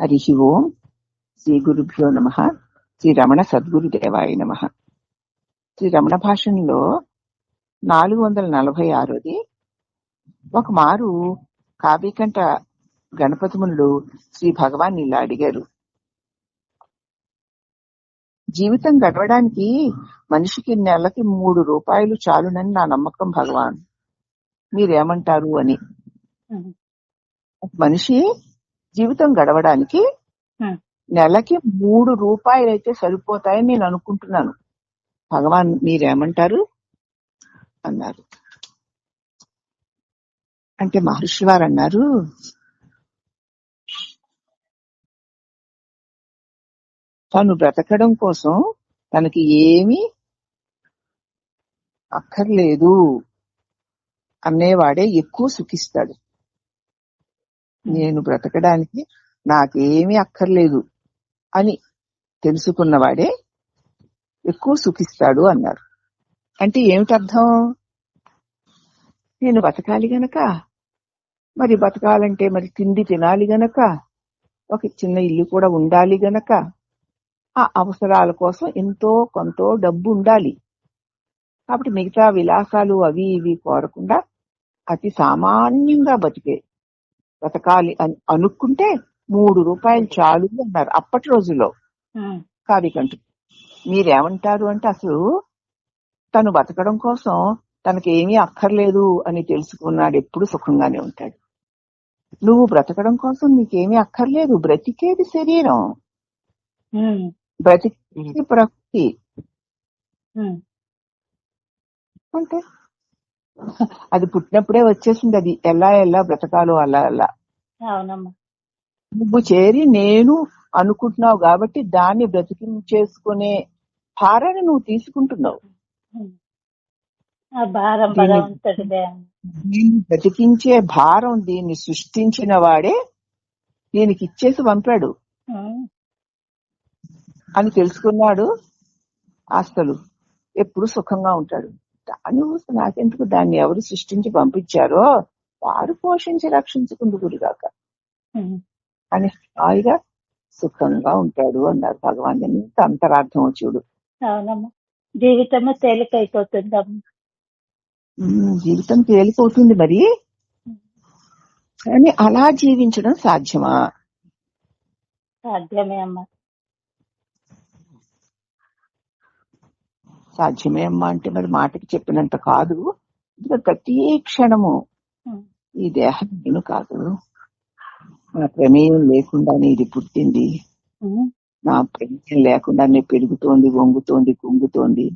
హరి ఓం శ్రీ గురుభ్యో నమ శ్రీ రమణ సద్గురుదేవాయ నమ శ్రీ రమణ భాషణలో నాలుగు వందల నలభై ఆరోది ఒక మారు కావికంట గణపతిమునుడు శ్రీ భగవాన్ ఇలా అడిగారు. జీవితం గడవడానికి మనిషికి నెలకి మూడు రూపాయలు చాలునని నా నమ్మకం భగవాన్. మీరేమంటారు అని. మనిషి జీవితం గడవడానికి నెలకి మూడు రూపాయలు అయితే సరిపోతాయని నేను అనుకుంటున్నాను. భగవాన్ మీరేమంటారు? అన్నారు. అంటే మహర్షి వారు అన్నారు తను బ్రతకడం కోసం తనకి ఏమీ అక్కర్లేదు. అనేవాడే ఎక్కువ సుఖిస్తాడు. నేను బ్రతకడానికి నాకేమీ అక్కర్లేదు అని తెలుసుకున్నవాడే ఎక్కువ సుఖిస్తాడు అన్నారు. అంటే ఏమిటి అర్థం నేను బతకాలి గనక మరి బతకాలంటే మరి తిండి తినాలి గనక ఒక చిన్న ఇల్లు కూడా ఉండాలి గనక ఆ అవసరాల కోసం ఎంతో కొంత డబ్బు ఉండాలి. కాబట్టి మిగతా విలాసాలు అవి ఇవి కోరకుండా అతి సామాన్యంగా బతికే బతకాలి అని అనుకుంటే మూడు రూపాయలు చాలు అన్నారు అప్పటి రోజుల్లో. కావికంటు మీరేమంటారు అంటే అసలు తను బతకడం కోసం తనకి ఏమీ అక్కర్లేదు అని తెలుసుకున్నాడు ఎప్పుడు సుఖంగానే ఉంటాడు. నువ్వు బ్రతకడం కోసం నీకేమీ అక్కర్లేదు బ్రతికేది శరీరం. బ్రతికేది ప్రకృతి. అంటే అది పుట్టినప్పుడే వచ్చేసింది అది. ఎలా ఎలా బ్రతకాలో అలా అలా. నువ్వు చేరి నేను అనుకుంటున్నావు కాబట్టి దాన్ని బ్రతికించేసుకునే భారాన్ని నువ్వు తీసుకుంటున్నావు. దీన్ని బ్రతికించే భారం దీన్ని సృష్టించిన వాడే దీనికి ఇచ్చేసి పంపాడు. అని తెలుసుకున్నాడు ఆస్తలు. ఎప్పుడు సుఖంగా ఉంటాడు. దాని నాకెందుకు దాన్ని ఎవరు సృష్టించి పంపించారో వారు పోషించి రక్షించుకుందుకురుగాక అని హాయిగా సుఖంగా ఉంటాడు అన్నారు భగవాన్. ఎంత అంతరార్థం చూడు. అవునమ్మా. జీవితము తేలికైపోతుందమ్మా. ఉమ్, జీవితం తేలిపోతుంది మరి. కానీ అలా జీవించడం సాధ్యమా? సాధ్యమే అమ్మా. సాధ్యమే అమ్మా అంటే మరి మాటకి చెప్పినంత కాదు. ప్రతి క్షణము ఈ దేహం నేను కాదు. నా ప్రమేయం లేకుండానే ఇది పుట్టింది. నా ప్రమేయం లేకుండానే పెరుగుతోంది వంగుతోంది కుంగుతోంది.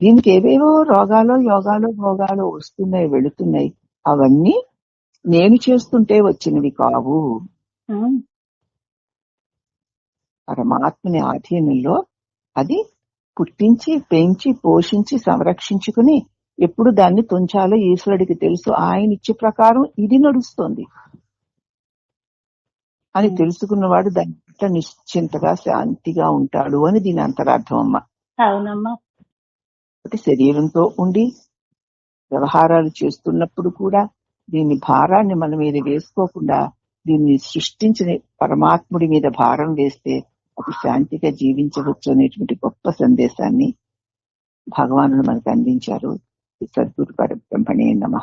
దీనికి ఏవేవో రోగాలు యోగాలు భోగాలు వస్తున్నాయి వెళుతున్నాయి. అవన్నీ నేను చేస్తుంటే వచ్చినవి కావు. పరమాత్మని ఆధీనంలో అది పుట్టించి పెంచి పోషించి సంరక్షించుకుని ఎప్పుడు దాన్ని తుంచాలో ఈశ్వరుడికి తెలుసు. ఆయన ఇచ్చే ప్రకారం ఇది నడుస్తోంది. అని ఉమ్, తెలుసుకున్నవాడు దాని పట్ల నిశ్చింతగా శాంతిగా ఉంటాడు అని దీని అంతరార్థం అమ్మ. అవునమ్మా. శరీరంతో ఉండి వ్యవహారాలు చేస్తున్నప్పుడు కూడా దీని భారాన్ని మన మీద వేసుకోకుండా దీన్ని సృష్టించిన పరమాత్ముడి మీద భారం వేస్తే శాంతిగా జీవించవచ్చు అనేటువంటి గొప్ప సందేశాన్ని భగవానుడు మనకు అందించారు. ఈ సద్గురు పరబ్రహ్మణే నమ.